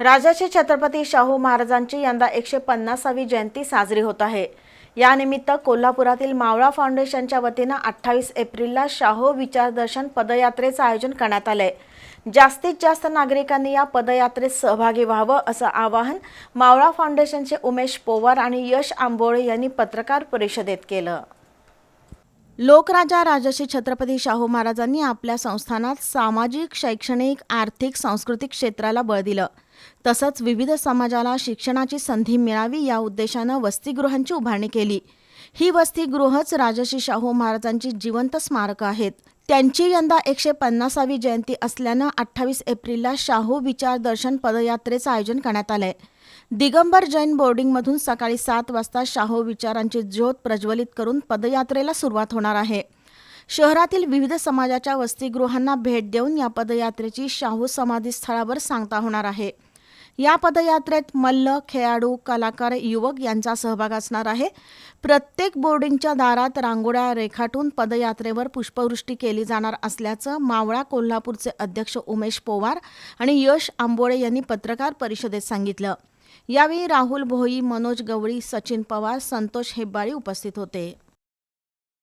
राजाचे छत्रपती शाहू महाराजांची यंदा एकशे पन्नासावी जयंती साजरी होत आहे. यानिमित्त कोल्हापुरातील मावळा फाउंडेशनच्या वतीनं अठ्ठावीस एप्रिलला शाहू विचारदर्शन पदयात्रेचं आयोजन करण्यात आलंय. जास्तीत जास्त नागरिकांनी या पदयात्रेत सहभागी व्हावं असं आवाहन मावळा फाउंडेशनचे उमेश पोवार आणि यश आंबोळे यांनी पत्रकार परिषदेत केलं. लोकराजा राजर्षी छत्रपती शाहू महाराजांनी आपल्या संस्थानात सामाजिक शैक्षणिक आर्थिक सांस्कृतिक क्षेत्राला बळ दिलं. तसंच विविध समाजाला शिक्षणाची संधी मिळावी या उद्देशानं वसतिगृहांची उभारणी केली. ही वसतिगृहच राजर्षी शाहू महाराजांची जिवंत स्मारकं आहेत. त्यांची यंदा एकशे पन्नासावी जयंती असल्यानं अठ्ठावीस एप्रिलला शाहू विचार दर्शन पदयात्रेचं आयोजन करण्यात आलंय. दिगंबर जैन बोर्डिंगमधून सकाळी सात वाजता शाहू विचारांची ज्योत प्रज्वलित करून पदयात्रेला सुरुवात होणार आहे. शहरातील विविध समाजाच्या वसतिगृहांना भेट देऊन या पदयात्रेची शाहू समाधीस्थळावर सांगता होणार आहे. या पदयात्रेत मल्ल खेळाडू कलाकार युवक यांचा सहभाग असणार आहे. प्रत्येक बोर्डिंगच्या दारात रांगोळ्या रेखाटून पदयात्रेवर पुष्पवृष्टी केली जाणार असल्याचं मावळा कोल्हापूरचे अध्यक्ष उमेश पोवार आणि यश आंबोळे यांनी पत्रकार परिषदेत सांगितलं. यावेळी राहुल भोई मनोज गवळी सचिन पवार संतोष हेब्बाळी उपस्थित होते.